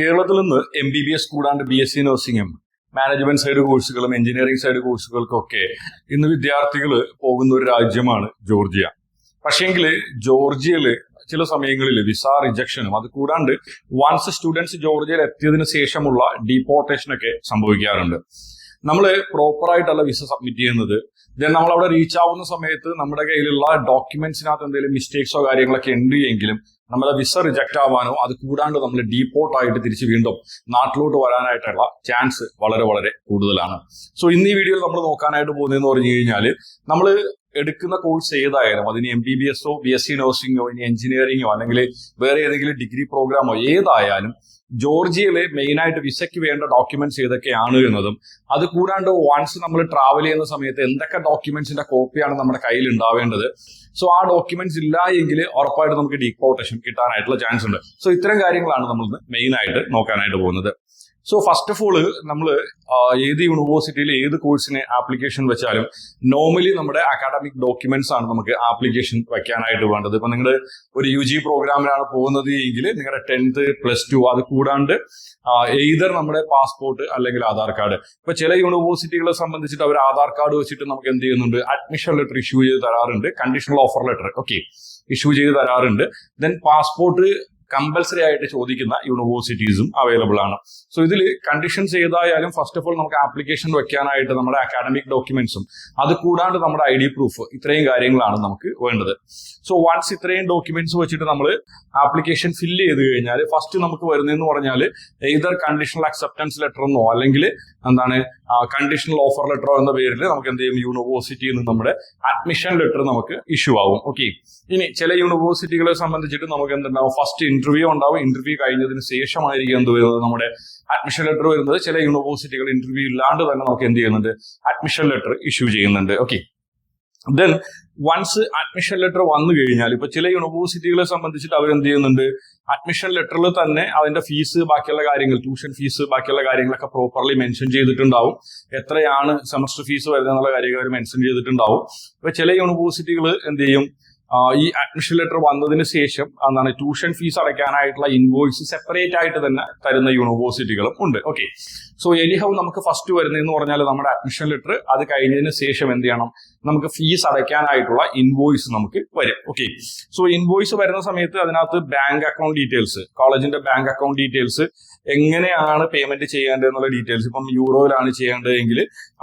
കേരളത്തിൽ നിന്ന് M B B S കൂടാണ്ട് ബി എസ് സി നഴ്സിംഗും മാനേജ്മെന്റ് സൈഡ് കോഴ്സുകളും എഞ്ചിനീയറിംഗ് സൈഡ് കോഴ്സുകൾക്കൊക്കെ ഇന്ന് വിദ്യാർത്ഥികൾ പോകുന്ന ഒരു രാജ്യമാണ് ജോർജിയ. പക്ഷേങ്കിൽ ജോർജിയയിൽ ചില സമയങ്ങളിൽ വിസ റിജക്ഷനും അത് കൂടാണ്ട് വൺസ് സ്റ്റുഡൻസ് ജോർജിയയിൽ എത്തിയതിനു ശേഷമുള്ള ഡീപ്പോർട്ടേഷനൊക്കെ സംഭവിക്കാറുണ്ട്. നമ്മൾ പ്രോപ്പറായിട്ടല്ല വിസ സബ്മിറ്റ് ചെയ്യുന്നത്. ദെൻ നമ്മൾ അവിടെ റീച്ച് ആവുന്ന സമയത്ത് നമ്മുടെ കയ്യിലുള്ള ഡോക്യുമെന്റ്സിനകത്ത് എന്തെങ്കിലും മിസ്റ്റേക്സോ കാര്യങ്ങളൊക്കെ ഉണ്ട് എങ്കിലും നമ്മളെ വിസ റിജക്ട് ആവാനോ അത് കൂടാണ്ട് നമ്മൾ ഡീപ്പോർട്ട് ആയിട്ട് തിരിച്ച് വീണ്ടും നാട്ടിലോട്ട് വരാനായിട്ടുള്ള ചാൻസ് വളരെ വളരെ കൂടുതലാണ്. സോ ഇന്ന് ഈ വീഡിയോയിൽ നമ്മൾ നോക്കാനായിട്ട് പോകുന്നതെന്ന് പറഞ്ഞു കഴിഞ്ഞാൽ നമ്മൾ എടുക്കുന്ന കോഴ്സ് ഏതായാലും? അതിന് എം ബി ബി എസോ ബി എസ് സി നഴ്സിംഗോ ഇനി എഞ്ചിനീയറിംഗോ അല്ലെങ്കിൽ വേറെ ഏതെങ്കിലും ഡിഗ്രി പ്രോഗ്രാമോ ഏതായാലും ജോർജിയയിലെ മെയിൻ ആയിട്ട് വിസയ്ക്ക് വേണ്ട ഡോക്യുമെന്റ്സ് ഏതൊക്കെയാണ് എന്നതും അത് കൂടാണ്ട് വൺസ് നമ്മൾ ട്രാവൽ ചെയ്യുന്ന സമയത്ത് എന്തൊക്കെ ഡോക്യുമെന്റ്സിന്റെ കോപ്പിയാണ് നമ്മുടെ കയ്യിൽ ഉണ്ടാവേണ്ടത്. സോ ആ ഡോക്യുമെന്റ്സ് ഇല്ല എങ്കിൽ ഉറപ്പായിട്ട് നമുക്ക് ഡീപ്പോർട്ടേഷൻ കിട്ടാനായിട്ടുള്ള ചാൻസ് ഉണ്ട്. സോ ഇത്തരം കാര്യങ്ങളാണ് നമ്മൾ മെയിൻ ആയിട്ട് നോക്കാനായിട്ട് പോകുന്നത്. സോ ഫസ്റ്റ് ഓഫ് ഓൾ നമ്മൾ ഏത് യൂണിവേഴ്സിറ്റിയിൽ ഏത് കോഴ്സിന് ആപ്ലിക്കേഷൻ വെച്ചാലും നോർമലി നമ്മുടെ അക്കാഡമിക് ഡോക്യുമെന്റ്സ് ആണ് നമുക്ക് ആപ്ലിക്കേഷൻ വെക്കാനായിട്ട് വേണ്ടത്. ഇപ്പൊ നിങ്ങൾ ഒരു യു ജി പ്രോഗ്രാമിലാണ് പോകുന്നത് എങ്കിൽ നിങ്ങളുടെ ടെൻത്ത് പ്ലസ് ടു അത് കൂടാണ്ട് എയ്തർ നമ്മുടെ പാസ്പോർട്ട് അല്ലെങ്കിൽ ആധാർ കാർഡ് ഇപ്പൊ ചില യൂണിവേഴ്സിറ്റികളെ സംബന്ധിച്ചിട്ട് അവർ ആധാർ കാർഡ് വെച്ചിട്ട് നമുക്ക് എന്ത് ചെയ്യുന്നുണ്ട്? അഡ്മിഷൻ ലെറ്റർ ഇഷ്യൂ ചെയ്ത് തരാറുണ്ട്. Conditional offer letter okay issue ചെയ്ത് തരാറുണ്ട്. ദെൻ പാസ്പോർട്ട് കമ്പൽസറി ആയിട്ട് ചോദിക്കുന്ന യൂണിവേഴ്സിറ്റീസും അവൈലബിൾ ആണ്. സോ ഇതിൽ കണ്ടീഷൻസ് ഏതായാലും ഫസ്റ്റ് ഓഫ് ഓൾ നമുക്ക് ആപ്ലിക്കേഷൻ വെക്കാനായിട്ട് നമ്മുടെ അക്കാഡമിക് ഡോക്യുമെന്റ്സും അത് കൂടാണ്ട് നമ്മുടെ ഐ ഡി പ്രൂഫ് ഇത്രയും കാര്യങ്ങളാണ് നമുക്ക് വേണ്ടത്. സോ വൺസ് ഇത്രയും ഡോക്യുമെന്റ്സ് വെച്ചിട്ട് നമ്മൾ ആപ്ലിക്കേഷൻ ഫില്ല് ചെയ്ത് കഴിഞ്ഞാൽ ഫസ്റ്റ് നമുക്ക് വരുന്നതെന്ന് പറഞ്ഞാൽ എയ്തർ കണ്ടീഷണൽ അക്സെപ്റ്റൻസ് ലെറ്റർ എന്നോ അല്ലെങ്കിൽ എന്താണ് കണ്ടീഷണൽ ഓഫർ ലെറ്ററോ എന്ന പേരിൽ നമുക്ക് എന്ത് ചെയ്യും? യൂണിവേഴ്സിറ്റിയിൽ നിന്ന് നമ്മുടെ അഡ്മിഷൻ ലെറ്റർ നമുക്ക് ഇഷ്യൂ ആവും. ഓക്കെ ഇനി ചില യൂണിവേഴ്സിറ്റികളെ സംബന്ധിച്ചിട്ട് നമുക്ക് എന്തുണ്ടാവും? ഫസ്റ്റ് ഇന്റർവ്യൂ ഉണ്ടാവും. ഇന്റർവ്യൂ കഴിഞ്ഞതിന് ശേഷമായിരിക്കും എന്ത് വരുന്നത്? നമ്മുടെ അഡ്മിഷൻ ലെറ്റർ വരുന്നത്. ചില യൂണിവേഴ്സിറ്റികൾ ഇന്റർവ്യൂ ഇല്ലാണ്ട് തന്നെ നമുക്ക് എന്ത് ചെയ്യുന്നുണ്ട്? അഡ്മിഷൻ ലെറ്റർ ഇഷ്യൂ ചെയ്യുന്നുണ്ട്. Okay then once admission letter വന്നു കഴിഞ്ഞാൽ ഇപ്പൊ ചില യൂണിവേഴ്സിറ്റികളെ സംബന്ധിച്ചിട്ട് അവരെന്ത് ചെയ്യുന്നുണ്ട്? അഡ്മിഷൻ ലെറ്ററിൽ തന്നെ അതിന്റെ ഫീസ് ബാക്കിയുള്ള കാര്യങ്ങൾ ട്യൂഷൻ ഫീസ് ബാക്കിയുള്ള കാര്യങ്ങളൊക്കെ പ്രോപ്പർലി മെൻഷൻ ചെയ്തിട്ടുണ്ടാവും. എത്രയാണ് സെമസ്റ്റർ ഫീസ് വരുന്നത് എന്നുള്ള കാര്യങ്ങൾ അവർ മെൻഷൻ ചെയ്തിട്ടുണ്ടാവും. ഇപ്പൊ ചില യൂണിവേഴ്സിറ്റികൾ എന്ത് ചെയ്യും? ഈ അഡ്മിഷൻ ലെറ്റർ വന്നതിന് ശേഷം എന്താണ് ട്യൂഷൻ ഫീസ് അടയ്ക്കാനായിട്ടുള്ള ഇൻവോയ്സ് സെപ്പറേറ്റ് ആയിട്ട് തന്നെ തരുന്ന യൂണിവേഴ്സിറ്റികളും ഉണ്ട്. ഓക്കെ സോ എനിഹൗ നമുക്ക് ഫസ്റ്റ് വരുന്നതെന്ന് പറഞ്ഞാൽ നമ്മുടെ അഡ്മിഷൻ ലെറ്റർ അത് കഴിഞ്ഞതിന് ശേഷം എന്ത് ചെയ്യണം? നമുക്ക് ഫീസ് അടയ്ക്കാനായിട്ടുള്ള ഇൻവോയ്സ് നമുക്ക് വരും. ഓക്കെ സോ ഇൻവോയ്സ് വരുന്ന സമയത്ത് അതിനകത്ത് ബാങ്ക് അക്കൗണ്ട് ഡീറ്റെയിൽസ് കോളേജിന്റെ ബാങ്ക് അക്കൗണ്ട് ഡീറ്റെയിൽസ് എങ്ങനെയാണ് പേയ്മെന്റ് ചെയ്യേണ്ടത് എന്നുള്ള ഡീറ്റെയിൽസ് ഇപ്പം യൂറോയിലാണ് ചെയ്യേണ്ടതെങ്കിൽ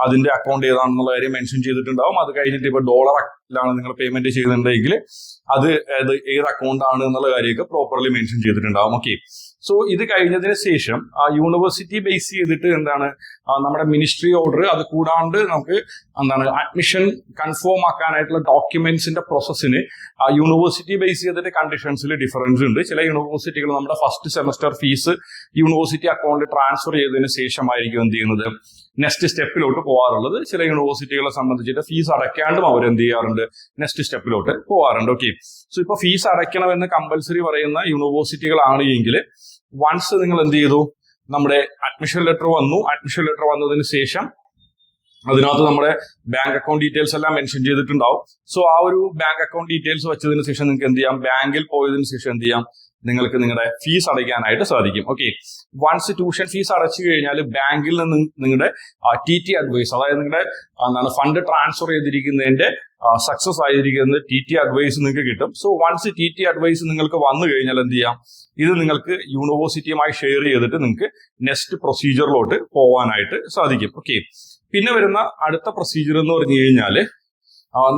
അതിന്റെ അക്കൗണ്ട് ഏതാണെന്നുള്ള കാര്യം മെൻഷൻ ചെയ്തിട്ടുണ്ടാവും. അത് കഴിഞ്ഞിട്ട് ഇപ്പൊ ഡോളറിലാണ് നിങ്ങൾ പേയ്മെന്റ് ചെയ്യുന്നുണ്ടെങ്കിൽ അത് ഏത് അക്കൗണ്ട് ആണ് എന്നുള്ള കാര്യമൊക്കെ പ്രോപ്പർലി മെൻഷൻ ചെയ്തിട്ടുണ്ടാവും ഓക്കെ സോ ഇത് കഴിഞ്ഞതിന് ശേഷം ആ യൂണിവേഴ്സിറ്റി ബേസ് ചെയ്തിട്ട് എന്താണ്? നമ്മുടെ മിനിസ്ട്രി ഓർഡർ അത് കൂടാണ്ട് നമുക്ക് എന്താണ് അഡ്മിഷൻ കൺഫേം ആക്കാനായിട്ടുള്ള ഡോക്യുമെന്റ്സിന്റെ പ്രോസസ്സിന് ആ യൂണിവേഴ്സിറ്റി ബേസ് ചെയ്തിട്ട് കണ്ടീഷൻസിൽ ഡിഫറൻസ് ഉണ്ട്. ചില യൂണിവേഴ്സിറ്റികൾ നമ്മുടെ ഫസ്റ്റ് സെമസ്റ്റർ ഫീസ് യൂണിവേഴ്സിറ്റി അക്കൗണ്ടിൽ ട്രാൻസ്ഫർ ചെയ്തതിന് ശേഷമായിരിക്കും എന്ത് ചെയ്യുന്നത്? നെക്സ്റ്റ് സ്റ്റെപ്പിലോട്ട് പോകാറുള്ളത് ചില യൂണിവേഴ്സിറ്റികളെ സംബന്ധിച്ചിട്ട് ഫീസ് അടയ്ക്കാണ്ടും അവർ എന്ത് ചെയ്യാറുണ്ട്? നെക്സ്റ്റ് സ്റ്റെപ്പിലോട്ട് പോകാറുണ്ട് ഓക്കെ സോ ഇപ്പൊ ഫീസ് അടയ്ക്കണമെന്ന് കമ്പൽസറി പറയുന്ന യൂണിവേഴ്സിറ്റികളാണ് എങ്കിൽ വൺസ് നിങ്ങൾ എന്ത് ചെയ്തു? നമ്മുടെ അഡ്മിഷൻ ലെറ്റർ വന്നു. അഡ്മിഷൻ ലെറ്റർ വന്നതിന് ശേഷം അതിനകത്ത് നമ്മുടെ ബാങ്ക് അക്കൗണ്ട് ഡീറ്റെയിൽസ് എല്ലാം മെൻഷൻ ചെയ്തിട്ടുണ്ടാവും. സോ ആ ഒരു ബാങ്ക് അക്കൗണ്ട് ഡീറ്റെയിൽസ് വെച്ചതിന് ശേഷം നിങ്ങൾക്ക് എന്ത് ചെയ്യാം? ബാങ്കിൽ പോയതിന് ശേഷം എന്ത് ചെയ്യാം? നിങ്ങൾക്ക് നിങ്ങളുടെ ഫീസ് അടയ്ക്കാനായിട്ട് സാധിക്കും. ഓക്കെ വൺസ് ട്യൂഷൻ ഫീസ് അടച്ചു കഴിഞ്ഞാൽ ബാങ്കിൽ നിന്ന് നിങ്ങളുടെ ടി ടി അഡ്വൈസ് അതായത് നിങ്ങളുടെ എന്താണ് ഫണ്ട് ട്രാൻസ്ഫർ ചെയ്തിരിക്കുന്നതിന്റെ സക്സസ് ആയിരിക്കുന്ന ടി ടി അഡ്വൈസ് നിങ്ങൾക്ക് കിട്ടും. So once T T advice നിങ്ങൾക്ക് വന്നു കഴിഞ്ഞാൽ എന്ത് ചെയ്യാം? ഇത് നിങ്ങൾക്ക് യൂണിവേഴ്സിറ്റിയുമായി ഷെയർ ചെയ്തിട്ട് നിങ്ങൾക്ക് നെക്സ്റ്റ് പ്രൊസീജിയറിലോട്ട് പോകാനായിട്ട് സാധിക്കും. ഓക്കെ പിന്നെ വരുന്ന അടുത്ത പ്രൊസീജിയർ എന്ന് പറഞ്ഞു കഴിഞ്ഞാൽ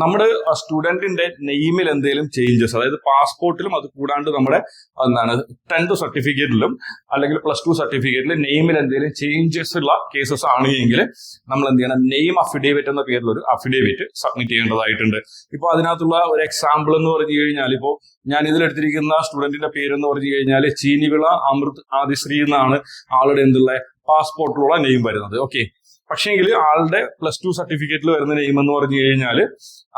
നമ്മുടെ സ്റ്റുഡന്റിന്റെ നെയിമിൽ എന്തെങ്കിലും ചേഞ്ചസ് അതായത് പാസ്പോർട്ടിലും അത് കൂടാണ്ട് നമ്മുടെ എന്താണ് ടെൻത്ത് സർട്ടിഫിക്കറ്റിലും അല്ലെങ്കിൽ പ്ലസ് ടു സർട്ടിഫിക്കറ്റിലും നെയിമിൽ എന്തെങ്കിലും ചേഞ്ചസ് ഉള്ള കേസസ് ആണ് എങ്കിൽ നമ്മൾ എന്ത് ചെയ്യണം? നെയിം അഫിഡേവിറ്റ് എന്ന പേരിൽ ഒരു അഫിഡേവിറ്റ് സബ്മിറ്റ് ചെയ്യേണ്ടതായിട്ടുണ്ട്. ഇപ്പൊ അതിനകത്തുള്ള ഒരു എക്സാമ്പിൾ എന്ന് പറഞ്ഞു കഴിഞ്ഞാൽ ഇപ്പോൾ ഞാൻ ഇതിലെടുത്തിരിക്കുന്ന സ്റ്റുഡന്റിന്റെ പേരെന്ന് പറഞ്ഞു കഴിഞ്ഞാൽ ചീനിവിള അമൃത് ആദിശ്രീ എന്നാണ് ആളുടെ എന്തുള്ള പാസ്പോർട്ടിലുള്ള നെയിം വരുന്നത്. ഓക്കെ പക്ഷേങ്കിൽ ആളുടെ പ്ലസ് ടു സർട്ടിഫിക്കറ്റിൽ വരുന്ന നെയിം എന്ന് പറഞ്ഞു കഴിഞ്ഞാൽ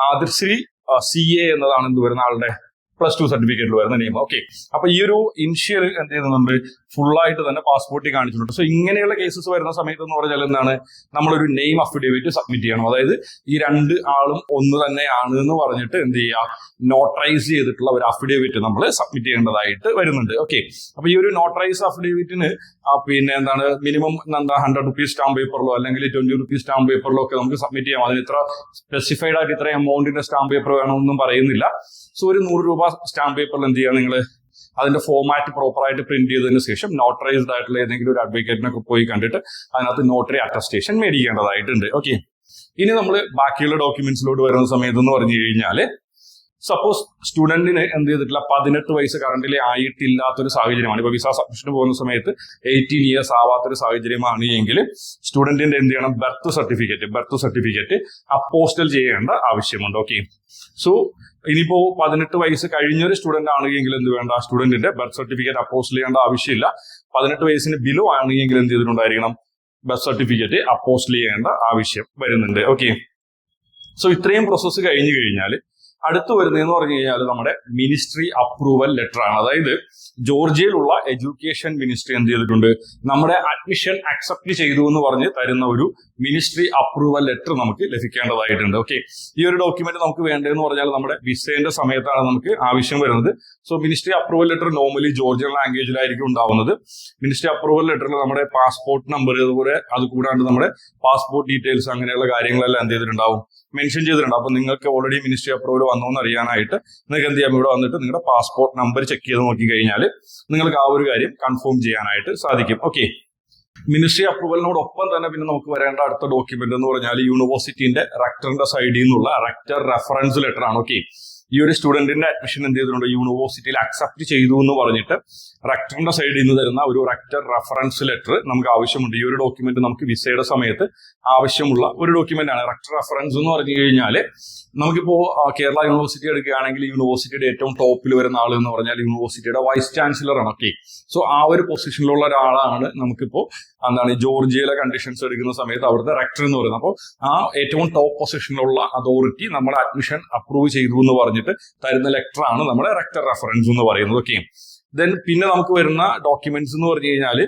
ആദിർശ്രീ സി എ എന്നതാണ് എന്ത് വരുന്ന ആളുടെ പ്ലസ് ടു സർട്ടിഫിക്കറ്റിൽ വരുന്ന നിയമം. ഓക്കെ അപ്പൊ ഈ ഒരു ഇനിഷ്യൽ എന്ത് ചെയ്യുന്നുണ്ട്? ഫുള്ളായിട്ട് തന്നെ പാസ്പോർട്ടിൽ കാണിച്ചിട്ടുണ്ട്. സോ ഇങ്ങനെയുള്ള കേസസ് വരുന്ന സമയത്ത് എന്ന് പറഞ്ഞാൽ എന്താണ്? നമ്മളൊരു നെയിം അഫിഡേവിറ്റ് സബ്മിറ്റ് ചെയ്യണം. അതായത് ഈ രണ്ട് ആളും ഒന്ന് തന്നെയാണ് എന്ന് പറഞ്ഞിട്ട് എന്ത് ചെയ്യുക? നോട്ടറൈസ് ചെയ്തിട്ടുള്ള ഒരു അഫിഡേവിറ്റ് നമ്മൾ സബ്മിറ്റ് ചെയ്യേണ്ടതായിട്ട് വരുന്നുണ്ട്. ഓക്കെ അപ്പൊ ഈ ഒരു നോട്ടറൈസ് അഫിഡേവിറ്റിന് പിന്നെ എന്താണ്? മിനിമം എന്താ? ഹൺഡ്രഡ് റുപ്പീസ് സ്റ്റാമ്പ് പേപ്പറിലോ അല്ലെങ്കിൽ ട്വന്റി റുപ്പീസ് സ്റ്റാമ്പ് പേപ്പറിലോ ഒക്കെ നമുക്ക് സബ്മിറ്റ് ചെയ്യാം. അതിന് ഇത്ര സ്പെസിഫൈഡ് ആയിട്ട് ഇത്ര എമൗണ്ടിന്റെ സ്റ്റാമ്പ് പേപ്പർ വേണമെന്നൊന്നും പറയുന്നില്ല. സോ ഒരു നൂറ് രൂപ സ്റ്റാമ്പ് പേപ്പറിൽ എന്ത് ചെയ്യുക നിങ്ങൾ അതിന്റെ ഫോമാറ്റ് പ്രോപ്പർ ആയിട്ട് പ്രിന്റ് ചെയ്തതിന് ശേഷം നോട്ടറൈസ്ഡ് ആയിട്ടുള്ള ഏതെങ്കിലും ഒരു അഡ്വക്കേറ്റിനൊക്കെ പോയി കണ്ടിട്ട് അതിനകത്ത് നോട്ടറി അറ്റസ്റ്റേഷൻ മേടിക്കേണ്ടതായിട്ടുണ്ട്. ഓക്കെ ഇനി നമ്മൾ ബാക്കിയുള്ള ഡോക്യുമെന്റ്സിലോട്ട് വരുന്ന സമയത്ത് എന്ന് പറഞ്ഞു കഴിഞ്ഞാൽ സപ്പോസ് സ്റ്റുഡന്റിന് എന്ത് ചെയ്തിട്ടില്ല? പതിനെട്ട് വയസ്സ് കറണ്ടിലെ ആയിട്ടില്ലാത്തൊരു സാഹചര്യമാണ്. ഇപ്പൊ വിസ സബ്മിഷന് പോകുന്ന സമയത്ത് എയ്റ്റീൻ ഇയേഴ്സ് ആവാത്തൊരു സാഹചര്യമാണ് എങ്കിൽ സ്റ്റുഡന്റിന്റെ എന്ത് ചെയ്യണം? Birth certificate birth certificate apostille ചെയ്യേണ്ട ആവശ്യമുണ്ട്. ഓക്കെ സോ ഇനിയിപ്പോ പതിനെട്ട് വയസ്സ് കഴിഞ്ഞൊരു സ്റ്റുഡന്റ് ആണെങ്കിൽ എന്ത് വേണ്ട? സ്റ്റുഡന്റിന്റെ ബർത്ത് സർട്ടിഫിക്കറ്റ് അപ്പോസ്റ്റൽ ചെയ്യേണ്ട ആവശ്യമില്ല. പതിനെട്ട് വയസ്സിന് ബിലോ ആണെങ്കിൽ എന്ത് ചെയ്തിട്ടുണ്ടായിരിക്കണം? ബർത്ത് സർട്ടിഫിക്കറ്റ് അപ്പോസ്റ്റൽ ചെയ്യേണ്ട ആവശ്യം വരുന്നുണ്ട്. ഓക്കെ സോ ഇത്രയും പ്രോസസ്സ് കഴിഞ്ഞു കഴിഞ്ഞാൽ അടുത്ത് വരുന്നതെന്ന് പറഞ്ഞു കഴിഞ്ഞാൽ നമ്മുടെ മിനിസ്ട്രി അപ്രൂവൽ ലെറ്റർ ആണ്. അതായത് ജോർജിയയിലുള്ള എഡ്യൂക്കേഷൻ മിനിസ്ട്രി എന്ത് ചെയ്തിട്ടുണ്ട്? നമ്മുടെ അഡ്മിഷൻ അക്സെപ്റ്റ് ചെയ്തു എന്ന് പറഞ്ഞ് തരുന്ന ഒരു മിനിസ്ട്രി അപ്രൂവൽ ലെറ്റർ നമുക്ക് ലഭിക്കേണ്ടതായിട്ടുണ്ട്. ഓക്കെ ഈ ഒരു ഡോക്യുമെന്റ് നമുക്ക് വേണ്ടതെന്ന് പറഞ്ഞാൽ നമ്മുടെ വിസേന്റെ സമയത്താണ് നമുക്ക് ആവശ്യം വരുന്നത്. So ministry approval letter normally Georgian ലാംഗ്വേജിലായിരിക്കും ഉണ്ടാവുന്നത്. മിനിസ്ട്രി അപ്രൂവൽ ലെറ്ററിൽ നമ്മുടെ പാസ്പോർട്ട് നമ്പർ അതുപോലെ അത് കൂടാണ്ട് നമ്മുടെ പാസ്പോർട്ട് ഡീറ്റെയിൽസ് അങ്ങനെയുള്ള കാര്യങ്ങളെല്ലാം എന്ത് ചെയ്തിട്ടുണ്ടാവും? മെൻഷൻ ചെയ്തിട്ടുണ്ട്. അപ്പൊ നിങ്ങൾക്ക് ഓൾറെഡി മിനിസ്ട്രി അപ്രൂവൽ വന്നു എന്ന് അറിയാനായിട്ട് നിങ്ങൾക്ക് എന്ത് ചെയ്യാം? ഇവിടെ വന്നിട്ട് നിങ്ങളുടെ പാസ്പോർട്ട് നമ്പർ ചെക്ക് ചെയ്ത് നോക്കി കഴിഞ്ഞാൽ നിങ്ങൾക്ക് ആ ഒരു കാര്യം കൺഫേം ചെയ്യാനായിട്ട് സാധിക്കും. ഓക്കെ മിനിസ്ട്രി അപ്രൂവലിനോടൊപ്പം തന്നെ പിന്നെ നമുക്ക് വരേണ്ട അടുത്ത ഡോക്യുമെന്റ് എന്ന് പറഞ്ഞാൽ യൂണിവേഴ്സിറ്റിന്റെ റെക്ടറിന്റെ സൈഡിൽ നിന്നുള്ള റെക്ടർ റെഫറൻസ് ലെറ്റർ ആണ്. ഓക്കെ ഈ ഒരു സ്റ്റുഡന്റിന്റെ അഡ്മിഷൻ എന്ത് ചെയ്തിട്ടുണ്ട്? യൂണിവേഴ്സിറ്റിയിൽ അക്സെപ്റ്റ് ചെയ്തു എന്ന് പറഞ്ഞിട്ട് റെക്ടറിന്റെ സൈഡിൽ നിന്ന് തരുന്ന ഒരു റെക്ടർ റെഫറൻസ് ലെറ്റർ നമുക്ക് ആവശ്യമുണ്ട്. ഈ ഒരു ഡോക്യുമെന്റ് നമുക്ക് വിസയുടെ സമയത്ത് ആവശ്യമുള്ള ഒരു ഡോക്യുമെന്റ് ആണ്. റെക്ടർ റെഫറൻസ് എന്ന് പറഞ്ഞു കഴിഞ്ഞാൽ നമുക്കിപ്പോ കേരള യൂണിവേഴ്സിറ്റി എടുക്കുകയാണെങ്കിൽ യൂണിവേഴ്സിറ്റിയുടെ ഏറ്റവും ടോപ്പിൽ വരുന്ന ആൾ എന്ന് പറഞ്ഞാൽ യൂണിവേഴ്സിറ്റിയുടെ വൈസ് ചാൻസലർ ആണ്. ഓക്കെ സോ ആ ഒരു പൊസിഷനിലുള്ള ഒരാളാണ് നമുക്കിപ്പോ എന്താണ് ജോർജിയയിലെ കണ്ടീഷൻസ് എടുക്കുന്ന സമയത്ത് അവിടുത്തെ റെക്ടർ എന്ന് പറയുന്നത്. അപ്പോൾ ആ ഏറ്റവും ടോപ്പ് പൊസിഷനിലുള്ള അതോറിറ്റി നമ്മുടെ അഡ്മിഷൻ അപ്രൂവ് ചെയ്തു എന്ന് പറഞ്ഞിട്ട് തരുന്ന ലെക്ടറാണ് നമ്മുടെ റെക്ടർ റെഫറൻസ് എന്ന് പറയുന്നത് ഓക്കെ ദെൻ പിന്നെ നമുക്ക് വരുന്ന ഡോക്യുമെന്റ്സ് എന്ന് പറഞ്ഞു കഴിഞ്ഞാൽ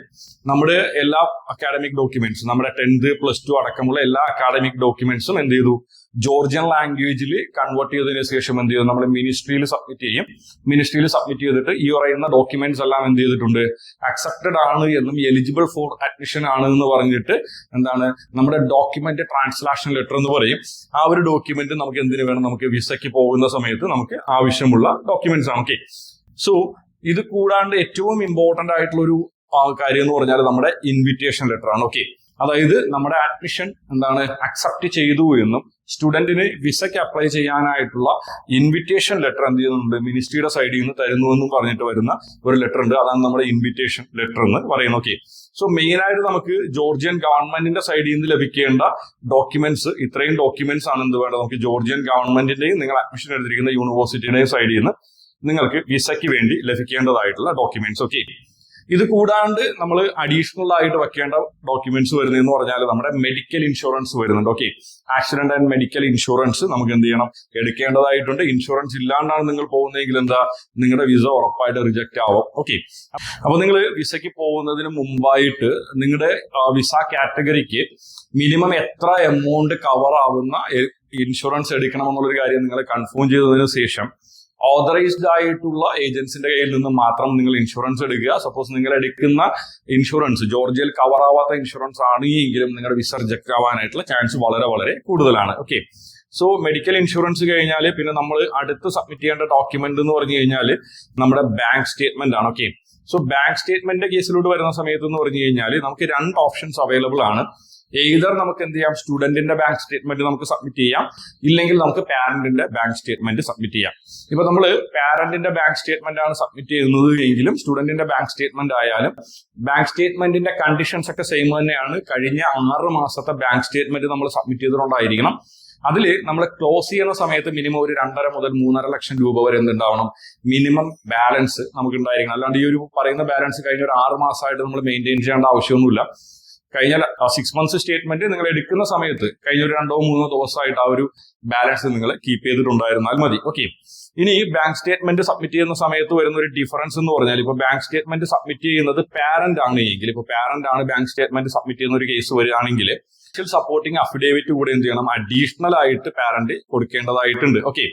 നമ്മുടെ എല്ലാ അക്കാഡമിക് ഡോക്യുമെന്റ്സും നമ്മുടെ ടെൻത്ത് പ്ലസ് ടു അടക്കമുള്ള എല്ലാ അക്കാഡമിക് ഡോക്യുമെന്റ്സും എന്ത് ചെയ്തു? ജോർജിയൻ ലാംഗ്വേജിൽ കൺവേർട്ട് ചെയ്തതിന് ശേഷം എന്ത് ചെയ്തു? നമ്മൾ മിനിസ്ട്രിയിൽ സബ്മിറ്റ് ചെയ്യും. മിനിസ്ട്രിയിൽ സബ്മിറ്റ് ചെയ്തിട്ട് ഈ പറയുന്ന ഡോക്യുമെന്റ്സ് എല്ലാം എന്ത് ചെയ്തിട്ടുണ്ട്? അക്സെപ്റ്റഡ് ആണ് എന്നും എലിജിബിൾ ഫോർ അഡ്മിഷൻ ആണ് എന്ന് പറഞ്ഞിട്ട് എന്താണ്? നമ്മുടെ ഡോക്യുമെന്റ് ട്രാൻസ്ലാഷൻ ലെറ്റർ എന്ന് പറയും. ആ ഒരു ഡോക്യുമെന്റ് നമുക്ക് എന്തിനു വേണം? നമുക്ക് വിസയ്ക്ക് പോകുന്ന സമയത്ത് നമുക്ക് ആവശ്യമുള്ള ഡോക്യുമെന്റ്സ് ആണ്. ഓക്കെ സോ ഇത് കൂടാണ്ട് ഏറ്റവും ഇമ്പോർട്ടന്റ് ആയിട്ടുള്ള ഒരു കാര്യം എന്ന് പറഞ്ഞാൽ നമ്മുടെ ഇൻവിറ്റേഷൻ ലെറ്റർ ആണ്. ഓക്കെ അതായത് നമ്മുടെ അഡ്മിഷൻ എന്താണ് അക്സെപ്റ്റ് ചെയ്തു എന്നും സ്റ്റുഡന്റിന് വിസയ്ക്ക് അപ്ലൈ ചെയ്യാനായിട്ടുള്ള ഇൻവിറ്റേഷൻ ലെറ്റർ എന്ത് ചെയ്യുന്നുണ്ട്? മിനിസ്ട്രിയുടെ സൈഡിൽ നിന്ന് തരുന്നു എന്നും പറഞ്ഞിട്ട് വരുന്ന ഒരു ലെറ്റർ ഉണ്ട്. അതാണ് നമ്മുടെ ഇൻവിറ്റേഷൻ ലെറ്റർ എന്ന് പറയുന്നത്. ഓക്കെ സോ മെയിൻ ആയിട്ട് നമുക്ക് ജോർജിയൻ ഗവൺമെന്റിന്റെ സൈഡിൽ നിന്ന് ലഭിക്കേണ്ട ഡോക്യുമെന്റ്സ് ഇത്രയും ഡോക്യുമെന്റ്സ് ആണ് എന്ത് വേണ്ടത്? നമുക്ക് ജോർജിയൻ ഗവൺമെന്റിന്റെയും നിങ്ങൾ അഡ്മിഷൻ എടുത്തിരിക്കുന്ന യൂണിവേഴ്സിറ്റിയുടെയും സൈഡിൽ നിന്ന് നിങ്ങൾക്ക് വിസയ്ക്ക് വേണ്ടി ലഭിക്കേണ്ടതായിട്ടുള്ള ഡോക്യുമെന്റ്സ് ഒക്കെ. ഇത് കൂടാണ്ട് നമ്മൾ അഡീഷണൽ ആയിട്ട് വെക്കേണ്ട ഡോക്യുമെന്റ്സ് വരുന്നതെന്ന് പറഞ്ഞാൽ നമ്മുടെ മെഡിക്കൽ ഇൻഷുറൻസ് വരുന്നുണ്ട് okay accident and medical insurance നമുക്ക് എന്ത് ചെയ്യണം? എടുക്കേണ്ടതായിട്ടുണ്ട്. ഇൻഷുറൻസ് ഇല്ലാണ്ടാണ് നിങ്ങൾ പോകുന്നതെങ്കിൽ എന്താ? നിങ്ങളുടെ വിസ ഉറപ്പായിട്ട് റിജക്റ്റ് ആവും ഓക്കെ അപ്പൊ നിങ്ങൾ വിസയ്ക്ക് പോകുന്നതിന് മുമ്പായിട്ട് നിങ്ങളുടെ വിസ കാറ്റഗറിക്ക് മിനിമം എത്ര എമൗണ്ട് കവർ ആവുന്ന ഇൻഷുറൻസ് എടുക്കണം എന്നുള്ളൊരു കാര്യം നിങ്ങൾ കൺഫേം ചെയ്തതിനു ശേഷം ഓതറൈസ്ഡ് ആയിട്ടുള്ള ഏജൻസിന്റെ കയ്യിൽ നിന്ന് മാത്രം നിങ്ങൾ ഇൻഷുറൻസ് എടുക്കുക. സപ്പോസ് നിങ്ങൾ എടുക്കുന്ന ഇൻഷുറൻസ് ജോർജിയയിൽ കവർ ആവാത്ത ഇൻഷുറൻസ് ആണ് എങ്കിലും നിങ്ങളുടെ വിസ ആവാനായിട്ടുള്ള ചാൻസ് വളരെ വളരെ കൂടുതലാണ്. ഓക്കെ സോ മെഡിക്കൽ ഇൻഷുറൻസ് കഴിഞ്ഞാൽ പിന്നെ നമ്മൾ അടുത്ത് സബ്മിറ്റ് ചെയ്യേണ്ട ഡോക്യുമെന്റ് എന്ന് പറഞ്ഞു കഴിഞ്ഞാൽ നമ്മുടെ ബാങ്ക് സ്റ്റേറ്റ്മെന്റ് ആണ്. ഓക്കെ സോ ബാങ്ക് സ്റ്റേറ്റ്മെന്റിന്റെ കേസിലോട്ട് വരുന്ന സമയത്ത് എന്ന് പറഞ്ഞു കഴിഞ്ഞാൽ നമുക്ക് രണ്ട് ഓപ്ഷൻസ് അവൈലബിൾ ആണ്. എയ്തർ നമുക്ക് എന്ത് ചെയ്യാം? സ്റ്റുഡന്റിന്റെ ബാങ്ക് സ്റ്റേറ്റ്മെന്റ് നമുക്ക് സബ്മിറ്റ് ചെയ്യാം. ഇല്ലെങ്കിൽ നമുക്ക് പാരന്റിന്റെ ബാങ്ക് സ്റ്റേറ്റ്മെന്റ് സബ്മിറ്റ് ചെയ്യാം. ഇപ്പൊ നമ്മൾ പാരന്റിന്റെ ബാങ്ക് സ്റ്റേറ്റ്മെന്റ് ആണ് സബ്മിറ്റ് ചെയ്യുന്നത് എങ്കിലും സ്റ്റുഡന്റിന്റെ ബാങ്ക് സ്റ്റേറ്റ്മെന്റ് ആയാലും ബാങ്ക് സ്റ്റേറ്റ്മെന്റിന്റെ കണ്ടീഷൻസ് ഒക്കെ സെയിം തന്നെയാണ്. കഴിഞ്ഞ ആറ് മാസത്തെ ബാങ്ക് സ്റ്റേറ്റ്മെന്റ് നമ്മൾ സബ്മിറ്റ് ചെയ്തിട്ടുണ്ടായിരിക്കണം. അതിൽ നമ്മൾ ക്ലോസ് ചെയ്യുന്ന സമയത്ത് മിനിമം ഒരു രണ്ടര മുതൽ മൂന്നര ലക്ഷം രൂപ വരെ എന്തുണ്ടാവണം? മിനിമം ബാലൻസ് നമുക്ക് ഉണ്ടായിരിക്കണം. അല്ലാണ്ട് ഈ ഒരു പറയുന്ന ബാലൻസ് കഴിഞ്ഞ ഒരു ആറ് മാസമായിട്ട് നമ്മൾ മെയിന്റെയിൻ ചെയ്യേണ്ട ആവശ്യമൊന്നുമില്ല. കഴിഞ്ഞ സിക്സ് മന്ത്സ് സ്റ്റേറ്റ്മെന്റ് നിങ്ങൾ എടുക്കുന്ന സമയത്ത് കഴിഞ്ഞ ഒരു രണ്ടോ മൂന്നോ ദിവസമായിട്ട് ആ ഒരു ബാലൻസ് നിങ്ങൾ കീപ്പ് ചെയ്തിട്ടുണ്ടായിരുന്നാൽ മതി. ഓക്കെ ഇനി ബാങ്ക് സ്റ്റേറ്റ്മെന്റ് സബ്മിറ്റ് ചെയ്യുന്ന സമയത്ത് വരുന്ന ഒരു ഡിഫറൻസ് എന്ന് പറഞ്ഞാൽ ഇപ്പൊ ബാങ്ക് സ്റ്റേറ്റ്മെന്റ് സബ്മിറ്റ് ചെയ്യുന്നത് പാരന്റ് ആണ് എങ്കിൽ ഇപ്പൊ പാരന്റ് ആണ് ബാങ്ക് സ്റ്റേറ്റ്മെന്റ് സബ്മിറ്റ് ചെയ്യുന്ന ഒരു കേസ് വരികയാണെങ്കിൽ സപ്പോർട്ടിംഗ് അഫിഡേവിറ്റ് കൂടെ എന്ത് ചെയ്യണം? അഡീഷണൽ ആയിട്ട് പാരന്റ് കൊടുക്കേണ്ടതായിട്ടുണ്ട്. ഓക്കെ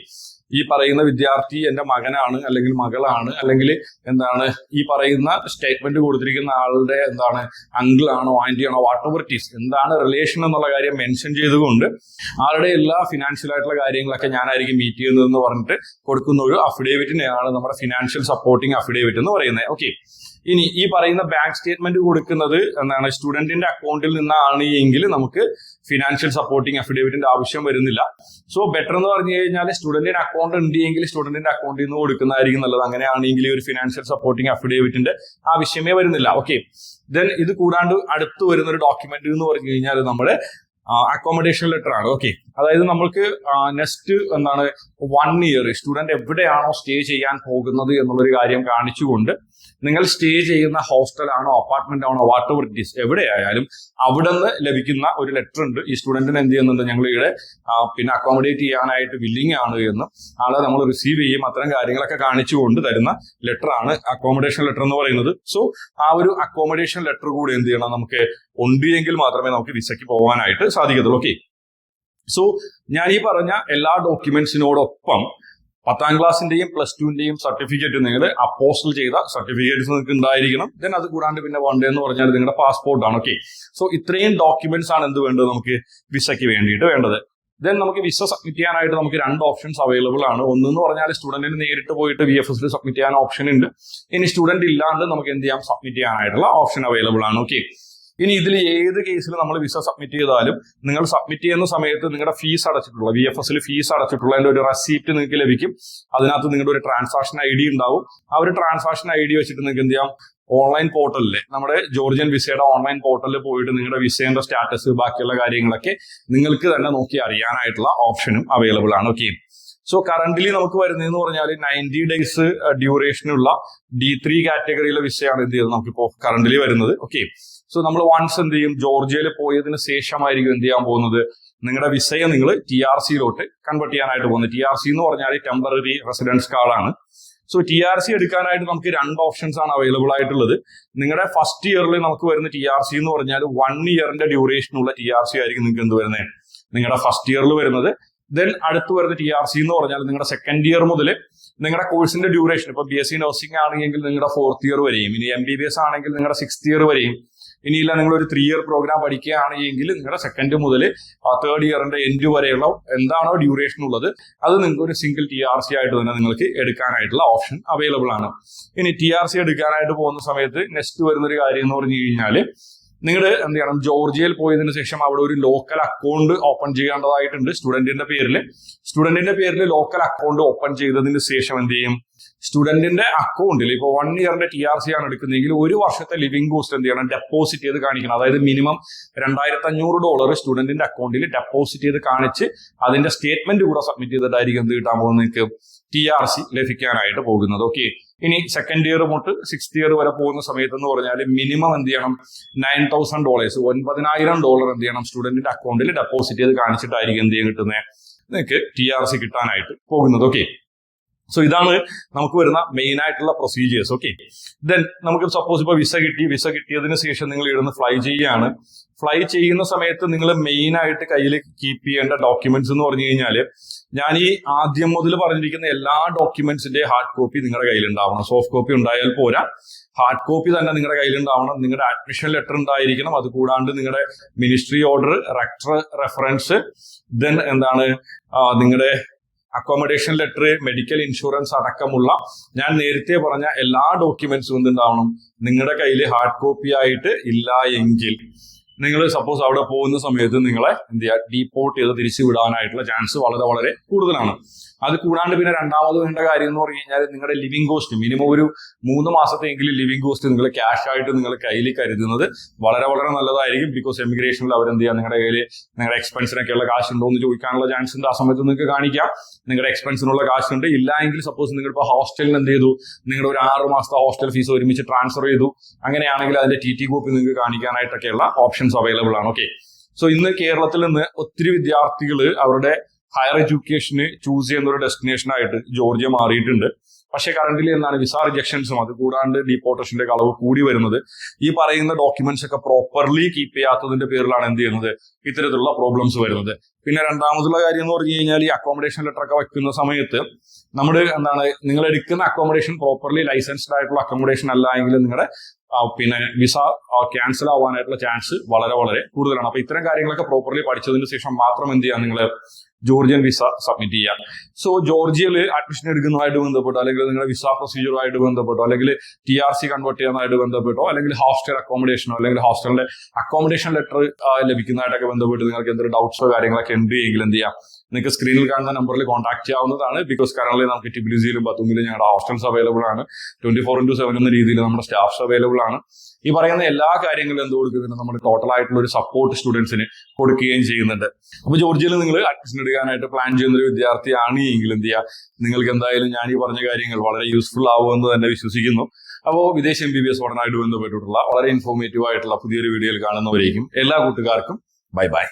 ഈ പറയുന്ന വിദ്യാർത്ഥി എന്റെ മകനാണ് അല്ലെങ്കിൽ മകളാണ് അല്ലെങ്കിൽ എന്താണ് ഈ പറയുന്ന സ്റ്റേറ്റ്മെന്റ് കൊടുത്തിരിക്കുന്ന ആളുടെ എന്താണ് ആന്റി ആണോ വാട്ട് എവർ ഈസ് എന്താണ് റിലേഷൻ എന്നുള്ള കാര്യം മെൻഷൻ ചെയ്തുകൊണ്ട് ആളുടെ എല്ലാ ഫിനാൻഷ്യൽ ആയിട്ടുള്ള കാര്യങ്ങളൊക്കെ ഞാനായിരിക്കും മീറ്റ് ചെയ്യുന്നതെന്ന് പറഞ്ഞിട്ട് കൊടുക്കുന്ന ഒരു അഫിഡേവിറ്റിനെയാണ് നമ്മുടെ ഫിനാൻഷ്യൽ സപ്പോർട്ടിംഗ് അഫിഡേവിറ്റ് എന്ന് പറയുന്നത്. ഓക്കെ ഇനി ഈ പറയുന്ന ബാങ്ക് സ്റ്റേറ്റ്മെന്റ് കൊടുക്കുന്നത് എന്താണ്? സ്റ്റുഡന്റിന്റെ അക്കൗണ്ടിൽ നിന്നാണ് എങ്കിൽ നമുക്ക് ഫിനാൻഷ്യൽ സപ്പോർട്ടിംഗ് അഫിഡേവിറ്റിന്റെ ആവശ്യം വരുന്നില്ല. സോ ബെറ്റർ എന്ന് പറഞ്ഞു കഴിഞ്ഞാൽ സ്റ്റുഡന്റിന്റെ അക്കൗണ്ട് ഉണ്ട് എങ്കിൽ സ്റ്റുഡന്റിന്റെ അക്കൗണ്ടിൽ നിന്ന് കൊടുക്കുന്നതായിരിക്കും നല്ലത്. അങ്ങനെയാണെങ്കിൽ ഒരു ഫിനാൻഷ്യൽ സപ്പോർട്ടിംഗ് അഫിഡേവിറ്റിന്റെ ആവശ്യമേ വരുന്നില്ല. ഓക്കെ ദെൻ ഇത് കൂടാണ്ട് അടുത്ത് വരുന്ന ഒരു ഡോക്യുമെന്റ് എന്ന് പറഞ്ഞു കഴിഞ്ഞാൽ നമ്മുടെ അക്കോമഡേഷൻ ലെറ്റർ ആണ്. ഓക്കെ അതായത് നമ്മൾക്ക് നെക്സ്റ്റ് എന്താണ് വൺ ഇയർ സ്റ്റുഡന്റ് എവിടെയാണോ സ്റ്റേ ചെയ്യാൻ പോകുന്നത് എന്നുള്ളൊരു കാര്യം കാണിച്ചുകൊണ്ട് നിങ്ങൾ സ്റ്റേ ചെയ്യുന്ന ഹോസ്റ്റലാണോ അപ്പാർട്ട്മെന്റ് ആണോ വാട്ട് എവർ ഇറ്റ് എവിടെയായാലും അവിടെ നിന്ന് ലഭിക്കുന്ന ഒരു ലെറ്റർ ഉണ്ട്. ഈ സ്റ്റുഡന്റിന് എന്ത് ചെയ്യുന്നുണ്ട്? ഞങ്ങൾ ഇവിടെ പിന്നെ അക്കോമഡേറ്റ് ചെയ്യാനായിട്ട് വില്ലിംഗ് ആണ് എന്ന് ആളെ നമ്മൾ റിസീവ് ചെയ്യും. അത്തരം കാര്യങ്ങളൊക്കെ കാണിച്ചുകൊണ്ട് തരുന്ന ലെറ്റർ ആണ് അക്കോമഡേഷൻ ലെറ്റർ എന്ന് പറയുന്നത്. സോ ആ ഒരു അക്കോമഡേഷൻ ലെറ്റർ കൂടി എന്ത് ചെയ്യണം? നമുക്ക് ഉണ്ട് എങ്കിൽ മാത്രമേ നമുക്ക് വിസയ്ക്ക് പോകാനായിട്ട് സാധിക്കത്തുള്ളൂ. ഓക്കെ സോ ഞാൻ ഈ പറഞ്ഞ എല്ലാ ഡോക്യുമെന്റ്സിനോടൊപ്പം പത്താം ക്ലാസ്സിന്റെയും പ്ലസ് ടുവിന്റെയും സർട്ടിഫിക്കറ്റ് നിങ്ങൾ അപ്പോസ്റ്റൽ ചെയ്ത സർട്ടിഫിക്കറ്റ്സ് നിങ്ങൾക്ക് ഉണ്ടായിരിക്കണം ദെൻ അത് കൂടാണ്ട് പിന്നെ വേണ്ടതെന്ന് പറഞ്ഞാൽ നിങ്ങളുടെ പാസ്പോർട്ടാണ് ഓക്കെ സോ ഇത്രയും ഡോക്യുമെന്റ്സ് ആണ് എന്ത് വേണ്ടത് നമുക്ക് വിസയ്ക്ക് വേണ്ടിയിട്ട് വേണ്ടത്. ദെൻ നമുക്ക് വിസ സബ്മിറ്റ് ചെയ്യാനായിട്ട് നമുക്ക് രണ്ട് ഓപ്ഷൻസ് അവൈലബിൾ ആണ്. ഒന്ന് എന്ന് പറഞ്ഞാൽ സ്റ്റുഡന്റിന് നേരിട്ട് പോയിട്ട് വി എഫ് എസിൽ സബ്മിറ്റ് ചെയ്യാൻ ഓപ്ഷൻ ഉണ്ട്. ഇനി സ്റ്റുഡന്റ് ഇല്ലാണ്ട് നമുക്ക് എന്ത് ചെയ്യാം? സബ്മിറ്റ് ചെയ്യാനായിട്ടുള്ള ഓപ്ഷൻ അവൈലബിൾ ആണ്. ഓക്കെ ഇനി ഇതിൽ ഏത് കേസിൽ നമ്മൾ വിസ സബ്മിറ്റ് ചെയ്താലും നിങ്ങൾ സബ്മിറ്റ് ചെയ്യുന്ന സമയത്ത് നിങ്ങളുടെ ഫീസ് അടച്ചിട്ടുള്ള വി എഫ് എസിൽ ഫീസ് അടച്ചിട്ടുള്ളതിന്റെ ഒരു റെസീപ്റ്റ് നിങ്ങൾക്ക് ലഭിക്കും. അതിനകത്ത് നിങ്ങളുടെ ഒരു ട്രാൻസാക്ഷൻ ഐ ഡി ഉണ്ടാവും. ആ ഒരു ട്രാൻസാക്ഷൻ ഐ ഡി വെച്ചിട്ട് നിങ്ങൾക്ക് എന്ത് ചെയ്യാം? ഓൺലൈൻ പോർട്ടലിൽ നമ്മുടെ ജോർജിയൻ വിസയുടെ ഓൺലൈൻ പോർട്ടലിൽ പോയിട്ട് നിങ്ങളുടെ വിസയുടെ സ്റ്റാറ്റസ് ബാക്കിയുള്ള കാര്യങ്ങളൊക്കെ നിങ്ങൾക്ക് തന്നെ നോക്കി അറിയാനായിട്ടുള്ള ഓപ്ഷനും അവൈലബിൾ ആണ് ഓക്കെ സോ കറന്റ്ലി നമുക്ക് വരുന്നതെന്ന് പറഞ്ഞാൽ നയന്റി ഡേയ്സ് ഡ്യൂറേഷനുള്ള ഡി ത്രീ കാറ്റഗറിയിലെ വിസയാണ് എന്ത് ചെയ്യുന്നത് നമുക്കിപ്പോ കറന്റ്ലി വരുന്നത് ഓക്കെ സോ നമ്മൾ വൺസ് എന്ത് ചെയ്യും? ജോർജിയയിൽ പോയതിന് ശേഷമായിരിക്കും എന്ത് ചെയ്യാൻ പോകുന്നത്? നിങ്ങളുടെ വിസയെ നിങ്ങൾ ടി ആർ സിയിലോട്ട് കൺവേർട്ട് ചെയ്യാനായിട്ട് പോകുന്നത്. ടി ആർ സി എന്ന് പറഞ്ഞാൽ ടെമ്പററി റെസിഡൻസ് കാർഡാണ് സോ ടി ആർ സി എടുക്കാനായിട്ട് നമുക്ക് രണ്ട് ഓപ്ഷൻസ് ആണ് അവൈലബിൾ ആയിട്ടുള്ളത്. നിങ്ങളുടെ ഫസ്റ്റ് ഇയറിൽ നമുക്ക് വരുന്ന ടി ആർ സി എന്ന് പറഞ്ഞാൽ വൺ ഇയറിന്റെ ഡ്യൂറേഷനുള്ള ടി ആർ സി ആയിരിക്കും നിങ്ങൾക്ക് എന്ത് വരുന്നത് നിങ്ങളുടെ ഫസ്റ്റ് ഇയറിൽ വരുന്നത്. ദെൻ അടുത്ത് വരുന്ന ടി ആർ സി എന്ന് പറഞ്ഞാൽ നിങ്ങളുടെ സെക്കൻഡ് ഇയർ മുതൽ നിങ്ങളുടെ കോഴ്സിന്റെ ഡ്യൂറേഷൻ ഇപ്പൊ ബി എസ് സി നഴ്സിംഗ് ആണെങ്കിൽ നിങ്ങളുടെ ഫോർത്ത് ഇയർ വരെയും ഇനി എം ബി ബി എസ് ആണെങ്കിൽ നിങ്ങളുടെ സിക്സ്ത് ഇയർ വരെയും ഇനിയില്ല നിങ്ങൾ ഒരു ത്രീ ഇയർ പ്രോഗ്രാം പഠിക്കുകയാണെങ്കിൽ നിങ്ങളുടെ സെക്കൻഡ് മുതൽ തേർഡ് ഇയറിന്റെ എൻഡ് വരെയുള്ള എന്താണോ ഡ്യൂറേഷൻ ഉള്ളത് അത് നിങ്ങൾക്ക് ഒരു സിംഗിൾ ടി ആർ സി ആയിട്ട് തന്നെ നിങ്ങൾക്ക് എടുക്കാനായിട്ടുള്ള ഓപ്ഷൻ അവൈലബിൾ ആണ്. ഇനി ടി ആർ സി എടുക്കാനായിട്ട് പോകുന്ന സമയത്ത് നെക്സ്റ്റ് വരുന്ന ഒരു കാര്യം എന്ന് പറഞ്ഞു കഴിഞ്ഞാൽ നിങ്ങൾ എന്ത് ചെയ്യണം ജോർജിയയിൽ പോയതിന് ശേഷം അവിടെ ഒരു ലോക്കൽ അക്കൗണ്ട് ഓപ്പൺ ചെയ്യേണ്ടതായിട്ടുണ്ട് സ്റ്റുഡന്റിന്റെ പേരിൽ സ്റ്റുഡന്റിന്റെ പേരിൽ ലോക്കൽ അക്കൗണ്ട് ഓപ്പൺ ചെയ്തതിന് ശേഷം എന്ത് ചെയ്യും? സ്റ്റുഡന്റിന്റെ അക്കൗണ്ടിൽ ഇപ്പോൾ വൺ ഇയറിന്റെ ടി ആർ സി ആണ് എടുക്കുന്നതെങ്കിൽ ഒരു വർഷത്തെ ലിവിംഗ് കോസ്റ്റ് എന്ത് ചെയ്യണം? ഡെപ്പോസിറ്റ് ചെയ്ത് കാണിക്കണം. അതായത് മിനിമം രണ്ടായിരത്തി അഞ്ഞൂറ് ഡോളർ സ്റ്റുഡന്റിന്റെ അക്കൗണ്ടിൽ ഡെപ്പോസിറ്റ് ചെയ്ത് കാണിച്ച് അതിന്റെ സ്റ്റേറ്റ്മെന്റ് കൂടെ സബ്മിറ്റ് ചെയ്തിട്ടായിരിക്കും എന്ത് കിട്ടാൻ പോകുന്നത് നിങ്ങൾക്ക് ടി ആർ സി ലഭിക്കാനായിട്ട് പോകുന്നത്. ഓക്കെ ഇനി സെക്കൻഡ് ഇയർ തൊട്ട് സിക്സ്ത് ഇയർ വരെ പോകുന്ന സമയത്ത് എന്ന് പറഞ്ഞാൽ മിനിമം എന്ത് ചെയ്യണം? നയൻ തൗസൻഡ് ഡോളേഴ്സ് ഒൻപതിനായിരം ഡോളർ എന്ത് ചെയ്യണം? സ്റ്റുഡന്റിന്റെ അക്കൗണ്ടിൽ ഡെപ്പോസിറ്റ് ചെയ്ത് കാണിച്ചിട്ടായിരിക്കും എന്ത് ചെയ്യാൻ കിട്ടുന്നത്? നിങ്ങൾക്ക് ടി ആർ സി കിട്ടാനായിട്ട് പോകുന്നത്. ഓക്കെ സോ ഇതാണ് നമുക്ക് വരുന്ന മെയിൻ ആയിട്ടുള്ള പ്രൊസീജിയേഴ്സ് ഓക്കെ ദെൻ നമുക്ക് സപ്പോസ് ഇപ്പൊ വിസ കിട്ടി വിസ കിട്ടിയതിന് ശേഷം നിങ്ങൾ ഇവിടുന്ന് ഫ്ലൈ ചെയ്യുകയാണ്. ഫ്ലൈ ചെയ്യുന്ന സമയത്ത് നിങ്ങൾ മെയിൻ ആയിട്ട് കയ്യിൽ കീപ്പ് ചെയ്യേണ്ട ഡോക്യുമെന്റ്സ് എന്ന് പറഞ്ഞു കഴിഞ്ഞാൽ ഞാൻ ഈ ആദ്യം മുതൽ പറഞ്ഞിരിക്കുന്ന എല്ലാ ഡോക്യുമെന്റ്സിന്റെ ഹാർഡ് കോപ്പി നിങ്ങളുടെ കയ്യിൽ ഉണ്ടാവണം സോഫ്റ്റ് കോപ്പി ഉണ്ടായാൽ പോരാ. ഹാർഡ് കോപ്പി തന്നെ നിങ്ങളുടെ കയ്യിൽ ഉണ്ടാവണം നിങ്ങളുടെ അഡ്മിഷൻ ലെറ്റർ ഉണ്ടായിരിക്കണം. അത് കൂടാണ്ട് നിങ്ങളുടെ ministry order rector reference then എന്താണ് നിങ്ങളുടെ അക്കോമഡേഷൻ ലെറ്റർ മെഡിക്കൽ ഇൻഷുറൻസ് അടക്കമുള്ള ഞാൻ നേരത്തെ പറഞ്ഞ എല്ലാ ഡോക്യുമെന്റ്സും എന്തുണ്ടാവണം നിങ്ങളുടെ കയ്യിൽ ഹാർഡ് കോപ്പി ആയിട്ട് ഇല്ല എങ്കിൽ. നിങ്ങൾ സപ്പോസ് അവിടെ പോകുന്ന സമയത്ത് നിങ്ങളെ എന്ത് ചെയ്യുക ഡീപ്പോർട്ട് ചെയ്ത് തിരിച്ചു വിടാനായിട്ടുള്ള ചാൻസ് വളരെ വളരെ കൂടുതലാണ്. അത് കൂടാണ്ട് പിന്നെ രണ്ടാമത് വേണ്ട കാര്യം എന്ന് പറഞ്ഞു കഴിഞ്ഞാൽ നിങ്ങളുടെ ലിവിംഗ് കോസ്റ്റ് മിനിമം ഒരു മൂന്ന് മാസത്തെങ്കിലും ലിവിംഗ് കോസ്റ്റ് നിങ്ങൾ ക്യാഷ് ആയിട്ട് നിങ്ങൾ കയ്യിൽ കരുതുന്നത് വളരെ വളരെ നല്ലതായിരിക്കും ബിക്കോസ് എമിഗ്രേഷനിൽ അവർ എന്ത് ചെയ്യുക നിങ്ങളുടെ കയ്യിൽ നിങ്ങളുടെ എക്സ്പെൻസിനൊക്കെയുള്ള കാശ് ഉണ്ടോ എന്ന് ചോദിക്കാനുള്ള ചാൻസ് ഉണ്ട്. ആ സമയത്ത് നിങ്ങൾക്ക് കാണിക്കാം. നിങ്ങളുടെ എക്സ്പെൻസിനുള്ള കാശ് ഉണ്ട് ഇല്ല എങ്കിൽ സപ്പോസ് നിങ്ങൾ ഇപ്പോൾ ഹോസ്റ്റലിന് എന്ത് ചെയ്തു? നിങ്ങളുടെ ഒരു ആറ് മാസത്തെ ഹോസ്റ്റൽ ഫീസ് ഒരുമിച്ച് ട്രാൻസ്ഫർ ചെയ്തു. അങ്ങനെയാണെങ്കിൽ അതിന്റെ ടി ടി കോപ്പി നിങ്ങൾക്ക് കാണിക്കാനായിട്ടൊക്കെയുള്ള ഓപ്ഷൻസ് ഓപ്ഷൻസ് അവൈലബിൾ ആണ്. ഓക്കെ സോ ഇന്ന് കേരളത്തിൽ നിന്ന് ഒത്തിരി വിദ്യാർത്ഥികൾ അവരുടെ ഹയർ എഡ്യൂക്കേഷന് ചൂസ് ചെയ്യുന്ന ഒരു ഡെസ്റ്റിനേഷൻ ആയിട്ട് ജോർജിയ മാറിയിട്ടുണ്ട്. പക്ഷേ കറണ്ടിൽ എന്താണ് വിസ റിജക്ഷൻസും അത് കൂടാണ്ട് ഡീപ്പോർട്ടേഷന്റെ അളവ് കൂടി വരുന്നത്. ഈ പറയുന്ന ഡോക്യുമെന്റ്സ് ഒക്കെ പ്രോപ്പർലി കീപ്പ് ചെയ്യാത്തതിന്റെ പേരിലാണ് എന്ത് ചെയ്യുന്നത്? ഇത്തരത്തിലുള്ള പ്രോബ്ലംസ് വരുന്നത്. പിന്നെ രണ്ടാമതുള്ള കാര്യം എന്ന് പറഞ്ഞു കഴിഞ്ഞാൽ ഈ അക്കോമഡേഷൻ ലെറ്റർ ഒക്കെ വെക്കുന്ന സമയത്ത് നമ്മൾ എന്താണ് നിങ്ങൾ എടുക്കുന്ന അക്കോമഡേഷൻ പ്രോപ്പർലി ലൈസൻസ്ഡ് ആയിട്ടുള്ള അക്കോമഡേഷൻ അല്ല എങ്കിൽ നിങ്ങളുടെ പിന്നെ വിസ ക്യാൻസൽ ആവാനായിട്ടുള്ള ചാൻസ് വളരെ വളരെ കൂടുതലാണ്. അപ്പൊ ഇത്തരം കാര്യങ്ങളൊക്കെ പ്രോപ്പർലി പഠിച്ചതിന് ശേഷം മാത്രം എന്ത് ചെയ്യാം നിങ്ങൾ ജോർജിയൻ വിസ സബ്മിറ്റ് ചെയ്യാം. സോ ജോർജിയയിൽ അഡ്മിഷൻ എടുക്കുന്നതുമായിട്ട് ബന്ധപ്പെട്ടോ അല്ലെങ്കിൽ നിങ്ങളുടെ വിസ പ്രൊസീജിയറുമായിട്ട് ബന്ധപ്പെട്ടോ അല്ലെങ്കിൽ ടി ആർ സി കൺവേർട്ട് ചെയ്യുന്നതായിട്ട് ബന്ധപ്പെട്ടോ അല്ലെങ്കിൽ ഹോസ്റ്റൽ അക്കോമഡേഷനോ അല്ലെങ്കിൽ ഹോസ്റ്റലിന്റെ അക്കോമഡേഷൻ ലെറ്റർ ലഭിക്കുന്നതായിട്ടൊക്കെ ബന്ധപ്പെട്ട് നിങ്ങൾക്ക് എന്തൊരു ഡൗട്ട്സോ കാര്യങ്ങളൊക്കെ ഉണ്ട് എങ്കിൽ എന്ത് ചെയ്യാം? നിങ്ങൾക്ക് സ്ക്രീനിൽ കാണുന്ന നമ്പറിൽ കോൺടാക്ട് ചെയ്യാവുന്നതാണ്. ബിക്കോസ് കറന്റ് നമുക്ക് ടിബിലിസിയിലും ബത്തൂമിലും ഞങ്ങളുടെ ഹോസ്റ്റൽസ് അവൈലബിൾ ആണ്. ട്വന്റി ഫോർ ഇന്റു സെവൻ എന്ന രീതിയിൽ നമ്മുടെ സ്റ്റാഫ്സ് അവൈലബിൾ ആണ്. ഈ പറയുന്ന എല്ലാ കാര്യങ്ങളും എന്ത് കൊടുക്കുന്നുണ്ട്? നമ്മൾ ടോട്ടൽ ആയിട്ടുള്ള ഒരു സപ്പോർട്ട് സ്റ്റുഡൻസിന് കൊടുക്കുകയും ചെയ്യുന്നുണ്ട്. അപ്പൊ ജോർജിയയിൽ നിങ്ങൾ അഡ്മിഷൻ എടുക്കാനായിട്ട് പ്ലാൻ ചെയ്യുന്ന ഒരു വിദ്യാർത്ഥിയാണ് എങ്കിൽ എന്ത് ചെയ്യുക നിങ്ങൾക്ക് എന്തായാലും ഞാൻ ഈ പറഞ്ഞ കാര്യങ്ങൾ വളരെ യൂസ്ഫുൾ ആവുമെന്ന് തന്നെ വിശ്വസിക്കുന്നു. അപ്പോൾ വിദേശ എം ബി ബി എസ് പഠനമായിട്ട് ബന്ധപ്പെട്ടിട്ടുള്ള വളരെ ഇൻഫോർമേറ്റീവ് ആയിട്ടുള്ള പുതിയൊരു വീഡിയോയിൽ കാണുന്നവരേക്കും എല്ലാ കൂട്ടുകാർക്കും ബൈ ബൈ